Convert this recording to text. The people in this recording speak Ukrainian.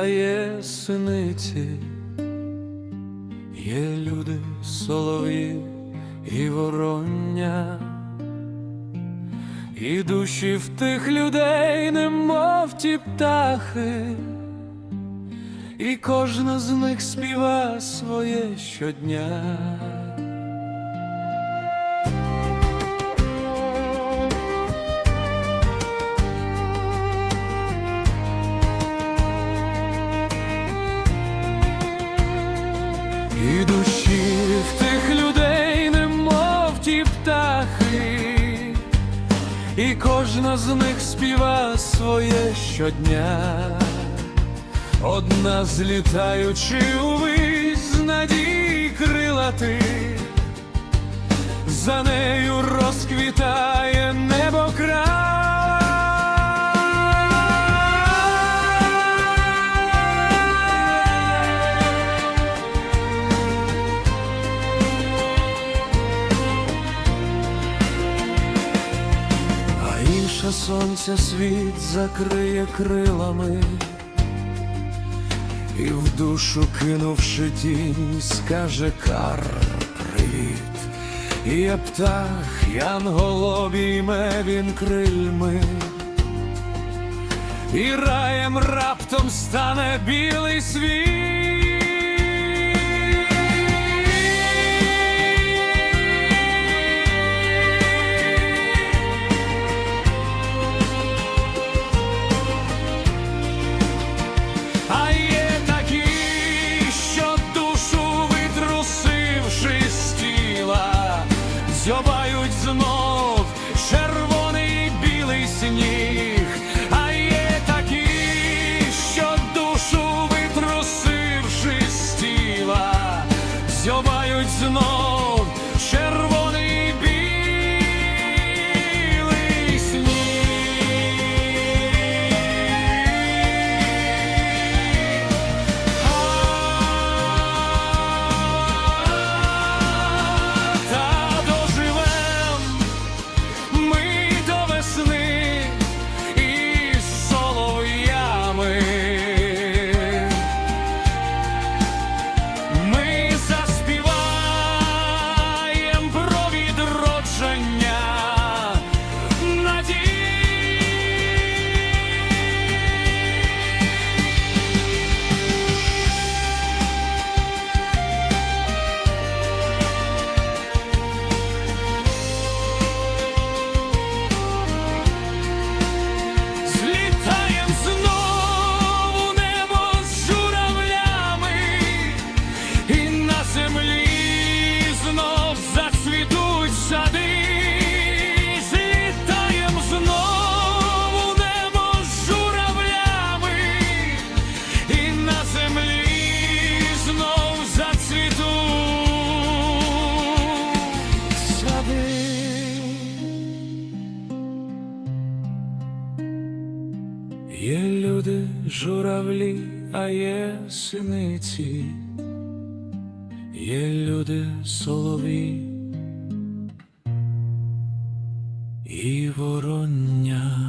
а є синиці, є люди солов'ї і вороння, і душі в тих людей, немов ті птахи, і кожна з них співа своє щодня. І душі в тих людей, немов ті птахи, і кожна з них співа своє щодня, одна злітаючи увись з надій крилати, за нею Інше сонце світ закриє крилами, і в душу кинувши тінь, скаже кар привіт, і я птах, янгол обійме він крильми, і раєм раптом стане білий світ. Знов червоний білий сніг. А є такі, що душу витрусивши з тіла, зьобають знов люди журавлі, а є синиці, є люди солові і воронні.